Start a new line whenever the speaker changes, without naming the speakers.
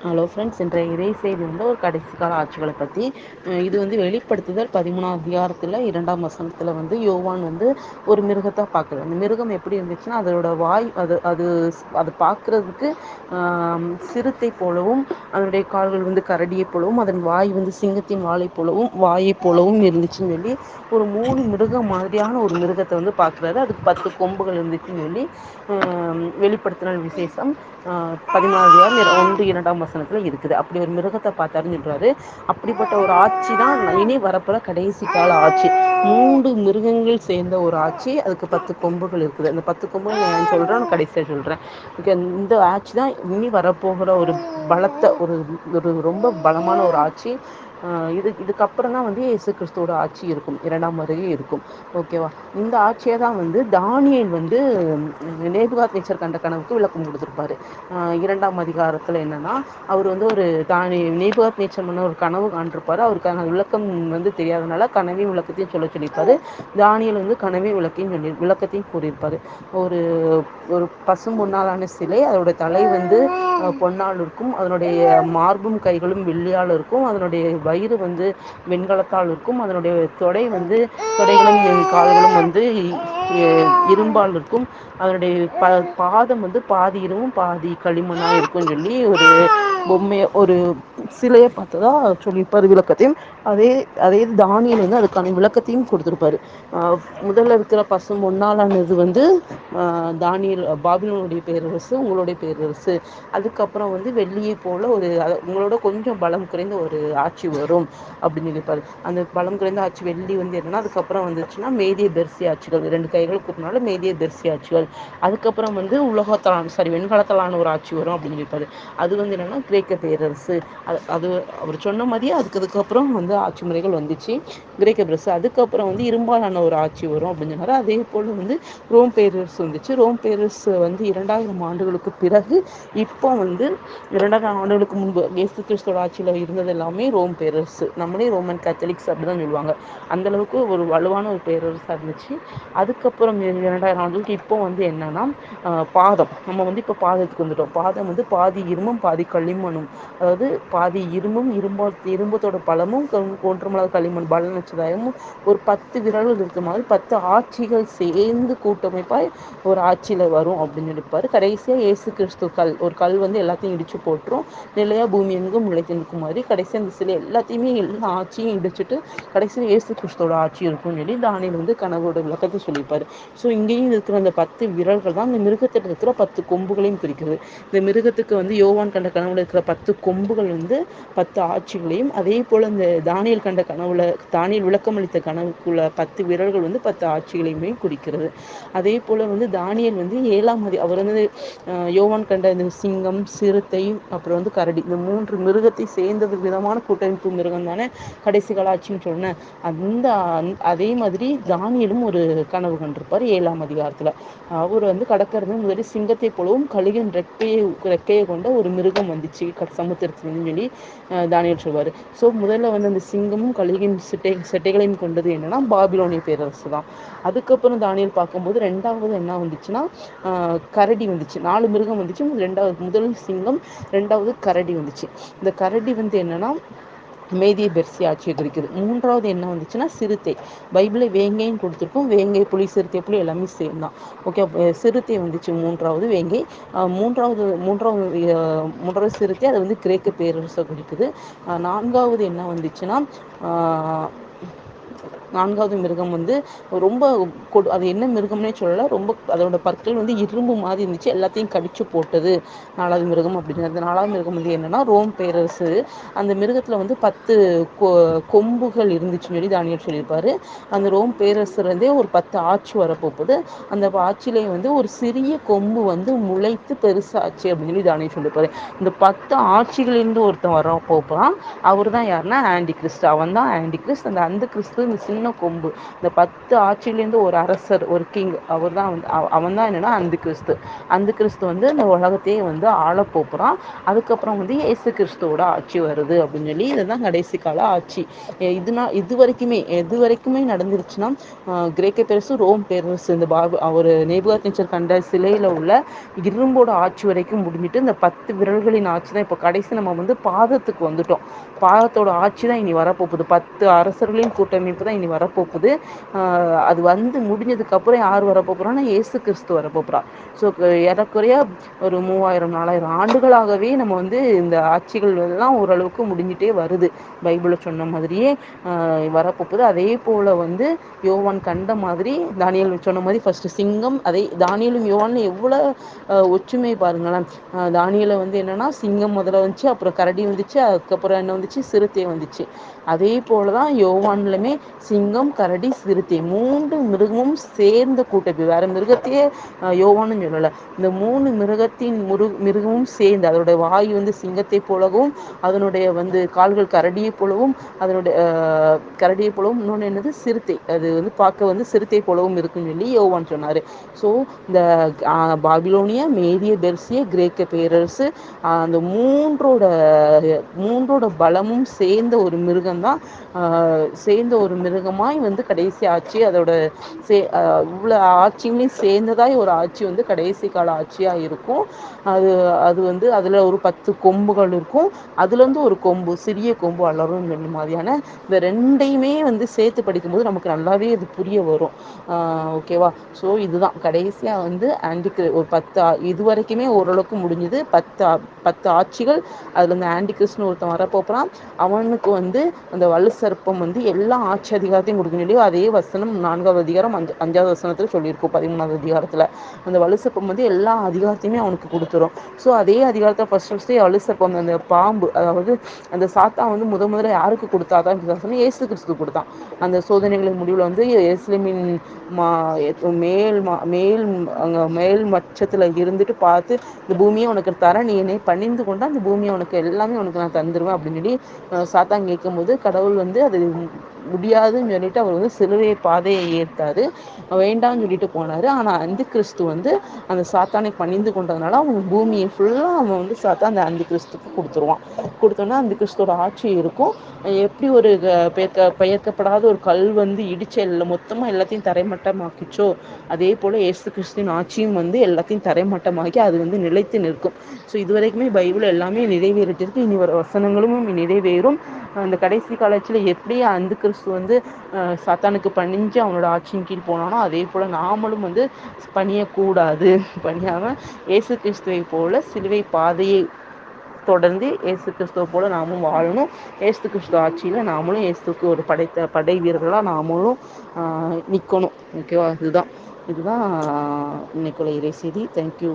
Hello friends இன்றைய இறை செய்தி வந்து ஒரு கடைசி கால ஆட்சிகளை பற்றி இது வந்து வெளிப்படுத்துதல் பதிமூணாம் அதிகாரத்தில் இரண்டாம் வசனத்தில் வந்து யோவான் வந்து ஒரு மிருகத்தை பார்க்குறது அந்த மிருகம் எப்படி இருந்துச்சுன்னா அதோட வாய் அது அது அது பார்க்குறதுக்கு சிறுத்தை போலவும் அதனுடைய கால்கள் வந்து கரடியை போலவும் அதன் வாய் வந்து சிங்கத்தின் வாழை போலவும் வாயை போலவும் இருந்துச்சுன்னு சொல்லி ஒரு மூணு மிருகம் மாதிரியான ஒரு மிருகத்தை வந்து பார்க்குறாரு. அதுக்கு பத்து கொம்புகள் இருந்துச்சுன்னு சொல்லி ஆ வெளிப்படுத்தினால் விசேஷம். ஆ பதினாலு ஒன்று இரண்டாம் வசனத்தில் இருக்குது. அப்படி ஒரு மிருகத்தை பார்த்தாருன்னு சொல்றாரு அப்படிப்பட்ட ஒரு ஆட்சி தான் இனி வரப்போற கடைசி கால ஆட்சி. மூன்று மிருகங்கள் சேர்ந்த ஒரு ஆட்சி அதுக்கு பத்து கொம்புகள் இருக்குது. அந்த பத்து கொம்புகள் நான் சொல்கிறேன் கடைசியாக கடைசியா ஓகே இந்த ஆட்சி தான் இனி வரப்போகிற ஒரு பலத்தை ஒரு ஒரு ரொம்ப பலமான ஒரு ஆட்சி. இது இதுக்கப்புறம் தான் வந்து இயேசு கிறிஸ்துவோட ஆட்சி இருக்கும். இரண்டாம் வருகை இருக்கும். ஓகேவா இந்த ஆட்சியை தான் வந்து தானியன் வந்து நேபுகாத் நேச்சர் கண்ட கனவுக்கு விளக்கம் கொடுத்துருப்பாரு. இரண்டாம் அதிகாரத்தில் என்னன்னா அவர் வந்து ஒரு தானி நேபுகாத் நேச்சர் பண்ண ஒரு கனவு காண்டிருப்பாரு அவருக்கான விளக்கம் வந்து தெரியாதனால கனவையும் விளக்கத்தையும் சொல்ல சொல்லியிருப்பாரு. தானியல் வந்து கனவையும் விளக்கையும் சொல்லி விளக்கத்தையும் கூறியிருப்பாரு. ஒரு ஒரு பசும் பொன்னாலான சிலை அதோட தலை வந்து பொன்னால் இருக்கும். அதனுடைய மார்பும் கைகளும் வெள்ளியால் இருக்கும். அதனுடைய வயிறு வந்து வெண்கலத்தால் இருக்கும். அதனுடைய தொடை வந்து தொடைகளும் கால்களும் வந்து இரும்பால் இருக்கும். அதனுடைய ப பாதம் வந்து பாதி இரும்பும் பாதி களிமண்ணாக இருக்கும்னு சொல்லி ஒரு பொம்மைய ஒரு சிலையை பார்த்ததா சொல்லி விளக்கத்தையும் அதே அதே தானியல் வந்து அதுக்கான விளக்கத்தையும் கொடுத்துருப்பாரு. முதல்ல இருக்கிற பசும் ஒன்னாலானது வந்து தானியல் பாபிலோனுடைய பேரரசு உங்களுடைய பேரரசு. அதுக்கப்புறம் வந்து வெள்ளியை போல ஒரு உங்களோட கொஞ்சம் பலம் குறைந்த ஒரு ஆட்சி வரும் அப்படின்னு சொல்லிருப்பாரு அந்த பலம் குறைந்த ஆட்சி வெள்ளி வந்து என்னன்னா அதுக்கப்புறம் வந்துச்சுன்னா மேதிய பெர்சி ஆட்சிகள் ரெண்டு கைகள் கூப்பனால மேதிய பெர்சி ஆட்சிகள். அதுக்கப்புறம் வந்து உலகத்தால் சாரி வெண்கலத்தாலான ஒரு ஆட்சி வரும் அப்படின்னு சொல்லிருப்பாரு அது வந்து என்னன்னா கிரேக்க பேரரசு. அது அது அவர் சொன்ன மாதிரியே அதுக்கு அதுக்கப்புறம் வந்து ஆட்சி முறைகள் வந்துச்சு. கிரேக்க பிரசு. அதுக்கப்புறம் வந்து இரும்பாலான ஒரு ஆட்சி வரும் அப்படின்னு சொன்னார். அதே போல் வந்து ரோம் பேரரசு வந்துச்சு. ரோம் பேரரசு வந்து இரண்டாயிரம் ஆண்டுகளுக்கு பிறகு இப்போ வந்து இரண்டாயிரம் ஆண்டுகளுக்கு முன்பு இயேசு கிறிஸ்தோட ஆட்சியில் இருந்தது எல்லாமே ரோம் பேரரசு. நம்மளே ரோமன் கத்தலிக்ஸ் அப்டிதான் சொல்லுவாங்க. அந்த அளவுக்கு ஒரு வலுவான ஒரு பேரரசாக இருந்துச்சு. அதுக்கப்புறம் இரண்டாயிரம் ஆண்டுகளுக்கு இப்போ வந்து என்னன்னா பாதம். நம்ம வந்து இப்போ பாதத்துக்கு வந்துட்டோம். பாதம் வந்து பாதி இரும்பும் பாதி களிமண்ணும் அதாவது பாதி இரும்பும் இரும்பு இரும்பத்தோட பலமும் ஒன்றுமுள்ள களிமண் பலன் வச்சதாயும் ஒரு பத்து விரல்கள் இருக்க மாதிரி பத்து ஆட்சிகள் சேர்ந்து கூட்டமைப்பாய் ஒரு ஆட்சியில் வரும் அப்படின்னு சொல்லிருப்பாரு கடைசியாக இயேசு கிறிஸ்து கல் ஒரு கல் வந்து எல்லாத்தையும் இடிச்சு போட்டுரும். நிலையா பூமி எங்கும் நிலைத்து நிற்கும் மாதிரி கடைசியாக அந்த சிலை எல்லாத்தையுமே எல்லா ஆட்சியும் இடிச்சிட்டு கடைசியில் இயேசு கிறிஸ்துவோட ஆட்சி இருக்கும்னு சொல்லி தானியில் வந்து கனவோட விளக்கத்தை சொல்லியிருப்பார். ஸோ இங்கேயும் இருக்கிற அந்த பத்து விரல்கள் தான் அந்த மிருகத்தில் இருக்கிற பத்து கொம்புகளையும் குறிக்கிறது இந்த மிருகத்துக்கு வந்து யோவான் கண்ட கனவுல இருக்கிற பத்து கொம்புகள் வந்து பத்து ஆட்சிகளையும் அதே போல் இந்த தானியல் கண்ட கனவுல தானியல் விளக்கம் அளித்த கனவுக்குள்ள பத்து விரல்கள் வந்து பத்து ஆட்சிகளையுமே குறிக்கிறது அதே போல வந்து தானியல் வந்து ஏழாம் அதி அவர் வந்து யோவான் கண்ட இந்த சிங்கம் சிறுத்தை அப்புறம் வந்து கரடி இந்த மூன்று மிருகத்தை சேர்ந்தது விதமான கூட்டமைப்பு மிருகம் தானே? கடைசி கலாட்சின்னு சொன்னேன். அந்த அதே மாதிரி தானியலும் ஒரு கனவு கண்டிருப்பார் ஏழாம் அதிகாரத்துல. அவர் வந்து கடற்கரை முதலில் சிங்கத்தை போலவும் கழுகின் ரெக்கையை ரெக்கையை கொண்ட ஒரு மிருகம் வந்துச்சு சமுத்திரத்துல சொல்லி தானியல் தானியேல் சொல்வாரு. சோ முதல்ல வந்து அந்த சிங்கமும் கழுகின் சிட்டை சிட்டைகளையும் கொண்டது என்னன்னா பாபிலோனிய பேரரசு தான். அதுக்கப்புறம் தானியல் பார்க்கும்போது ரெண்டாவது என்ன வந்துச்சுன்னா கரடி வந்துச்சு. நாலு மிருகம் வந்துச்சு. ரெண்டாவது முதல் சிங்கம் ரெண்டாவது கரடி வந்துச்சு. இந்த கரடி வந்து என்னன்னா மேதிய பெர்சி ஆட்சியை குறிக்குது. மூன்றாவது என்ன வந்துச்சுன்னா சிறுத்தை. பைபிளை வேங்கைன்னு கொடுத்துருக்கோம். வேங்கை புலி சிறுத்தை புலி எல்லாமே சேம் தான். ஓகே சிறுத்தை வந்துச்சு மூன்றாவது வேங்கை. மூன்றாவது மூன்றாவது மூன்றாவது சிறுத்தை அது வந்து கிரேக்க பேரரசை குறிக்குது. நான்காவது என்ன வந்துச்சுன்னா நான்காவது மிருகம் வந்து ரொம்ப கொடு அது என்ன மிருகம்னே சொல்லல ரொம்ப அதோட பற்கள் வந்து இரும்பு மாதிரி இருந்துச்சு எல்லாத்தையும் கடிச்சு போட்டது நாலாவது மிருகம் அப்டிங்கிறது நாலாவது மிருகம் வந்து என்னன்னா ரோம் பேரரசு. அந்த மிருகத்தில் வந்து பத்து கொ கொம்புகள் இருந்துச்சுன்னு சொல்லி தானியல் சொல்லியிருப்பாரு. அந்த ரோம் பேரரசுலேருந்தே ஒரு பத்து ஆட்சி வரப்போகுது. அந்த ஆட்சியிலே வந்து ஒரு சிறிய கொம்பு வந்து முளைத்து பெருசாச்சு அப்படின்னு சொல்லி தானியல் சொல்லியிருப்பாரு. இந்த பத்து ஆட்சிகளிலிருந்து ஒருத்தன் வர போப்போறா அவர் தான் யாருன்னா ஆண்டி கிறிஸ்து அவன் தான் ஆண்டி கிறிஸ்ட் அந்த அந்த கிறிஸ்து இந்த சின்ன சின்ன கொம்பு. இந்த பத்து ஆட்சிலேருந்து ஒரு அரசர் ஒரு கிங் அவர் தான் வந்து அவன் தான் என்னென்னா அந்து கிறிஸ்து அந்து கிறிஸ்து வந்து இந்த உலகத்தையே வந்து ஆளப்போப்புறான் அதுக்கப்புறம் வந்து இயேசு கிறிஸ்துவோட ஆட்சி வருது அப்படின்னு சொல்லி இதுதான் கடைசி கால ஆட்சி. இதுனா இது வரைக்குமே எது வரைக்குமே நடந்துருச்சுன்னா கிரேக்க பேரசு ரோம் பேரரசு இந்த பாபு அவர் நேபுகா நேச்சர் கண்ட சிலையில் உள்ள இரும்போட ஆட்சி வரைக்கும் முடிஞ்சிட்டு இந்த பத்து விரல்களின் ஆட்சி தான் இப்போ கடைசி நம்ம வந்து பாதத்துக்கு வந்துட்டோம். பாதத்தோட ஆட்சி தான் இனி வரப்போகுது. பத்து அரசர்களின் கூட்டமைப்பு தான் இனி வரப்போகுது. அது வந்து முடிஞ்சதுக்கப்புறம் யார் வரப்போறோம்னா ஏசு கிறிஸ்து வரப்போறா ஸோ ஏறக்குறைய ஒரு மூவாயிரம் நாலாயிரம் ஆண்டுகளாகவே நம்ம வந்து இந்த ஆட்சிகள் எல்லாம் ஓரளவுக்கு முடிஞ்சிட்டே வருது. பைபிள சொன்ன மாதிரியே வரப்போகுது. அதே போல வந்து யோவான் கண்ட மாதிரி தானியல் சொன்ன மாதிரி ஃபர்ஸ்ட் சிங்கம் அதே தானியலும் யோவான் எவ்வளவு ஒற்றுமை பாருங்களேன். தானியல வந்து என்னன்னா சிங்கம் முதல்ல வந்துச்சு அப்புறம் கரடி வந்துச்சு அதுக்கப்புறம் என்ன வந்துச்சு? சிறுத்தை வந்துச்சு. அதே போலதான் யோவான்லுமே சிங்கம் கரடி சிறுத்தை மூன்று மிருகமும் சேர்ந்த கூட்டமை வேற மிருகத்தையே யோவான்னு சொல்லல. இந்த மூணு மிருகத்தின் முரு மிருகமும் சேர்ந்து அதனுடைய வாய் வந்து சிங்கத்தை போலவும் அதனுடைய வந்து கால்கள் கரடியை போலவும் அதனுடைய கரடியை போலவும் இன்னொன்று என்னது? சிறுத்தை. அது வந்து பார்க்க வந்து சிறுத்தை போலவும் இருக்குன்னு சொல்லி யோவான் சொன்னார். ஸோ இந்த பாபிலோனிய மேதிய பெர்சிய கிரேக்க பேரரசு அந்த மூன்றோட மூன்றோட பலமும் சேர்ந்த ஒரு மிருகம் தான் சேர்ந்த ஒரு மிருகம் மிருகமாய் வந்து கடைசி ஆட்சி அதோட சே இவ்வளோ ஆட்சிகளையும் சேர்ந்ததாய் ஒரு ஆட்சி வந்து கடைசி கால ஆட்சியாக இருக்கும். அது அது வந்து அதில் ஒரு பத்து கொம்புகள் இருக்கும். அதுலேருந்து ஒரு கொம்பு சிறிய கொம்பு வளரும் ரெண்டு மாதிரியான இந்த ரெண்டையுமே வந்து சேர்த்து படிக்கும்போது நமக்கு நல்லாவே அது புரிய வரும். ஓகேவா ஸோ இதுதான். கடைசியாக வந்து ஆன்டிக்கு ஒரு பத்து இது வரைக்குமே ஓரளவுக்கு முடிஞ்சுது. பத்து பத்து ஆட்சிகள். அதில் இந்த ஆன்டி கிறிஸ்ட்னு ஒருத்தன் வரப்போறான். அவனுக்கு வந்து அந்த வலு சர்ப்பம் வந்து எல்லா ஆட்சி அதிகாரம் எல்லாத்தையும் கொடுக்கணும் அதே வசனம் நான்காவது அதிகாரம் அஞ்சு அஞ்சாவது வசனத்தில் சொல்லியிருக்கோம் பதிமூணாவது அதிகாரத்தில். அந்த வலுசப்பம் வந்து எல்லா அதிகாரத்தையுமே அவனுக்கு கொடுத்துரும். ஸோ அதே அதிகாரத்தை ஃபர்ஸ்ட் ஃபர்ஸ்ட் வலுசற்பம் அந்த பாம்பு அதாவது அந்த சாத்தா வந்து முத முதல்ல யாருக்கு கொடுத்தாதான் ஏசு கிறிஸ்து கொடுத்தான். அந்த சோதனைகளின் முடிவில் வந்து ஏஸ்லிமின் மா மேல் மா மேல் அங்கே மேல் மச்சத்தில் இருந்துட்டு பார்த்து இந்த பூமியை உனக்கு தர நீ என்னை பணிந்து கொண்டா அந்த பூமியை உனக்கு எல்லாமே உனக்கு நான் தந்துடுவேன் அப்படின்னு சொல்லி சாத்தான் கேட்கும் போது கடவுள் வந்து அது முடியாதுன்னு சொல்லிட்டு அவர் வந்து சிலுவை பாதையை ஏற்றாரு. வேண்டாம்னு சொல்லிட்டு போனார். ஆனால் அந்து கிறிஸ்து வந்து அந்த சாத்தானை பணிந்து கொண்டதுனால அவங்க பூமியை ஃபுல்லாக அவன் வந்து சாத்தா அந்த அந்து கிறிஸ்துக்கு கொடுத்துருவான். கொடுத்தோன்னா அந்த கிறிஸ்துவோட ஆட்சி இருக்கும். எப்படி ஒரு பெயர்க்க பெயர்க்கப்படாத ஒரு கல் வந்து இடிச்ச மொத்தமாக எல்லாத்தையும் தரைமட்டமாக்கிச்சோ அதே போல் ஏசு கிறிஸ்துவின் ஆட்சியும் வந்து எல்லாத்தையும் தரைமட்டமாக்கி அது வந்து நிலைத்து நிற்கும். ஸோ இதுவரைக்குமே பைபிள் எல்லாமே நிறைவேறிட்டு இருக்கு. இனி வர வசனங்களும் நிறைவேறும். அந்த கடைசி காலத்தில் எப்படி அந்த கிறிஸ்து வந்து சத்தானுக்கு சாத்தானுக்கு பணிஞ்சு அவனோட ஆட்சியின் கீழ் போனானோ அதே போல் நாமளும் வந்து பணியக்கூடாது. பணியாமல் இயேசு கிறிஸ்துவை போல சிலுவை பாதையை தொடர்ந்து ஏசு கிறிஸ்துவ போல நாமும் வாழணும். ஏசு கிறிஸ்துவ ஆட்சியில் நாமளும் ஏசுக்கு ஒரு படைத்த படை வீரர்களாக நாமளும் நிற்கணும் ஓகேவா? இதுதான். இதுதான் இன்னைக்குள்ள இறை செய்தி. தேங்க்யூ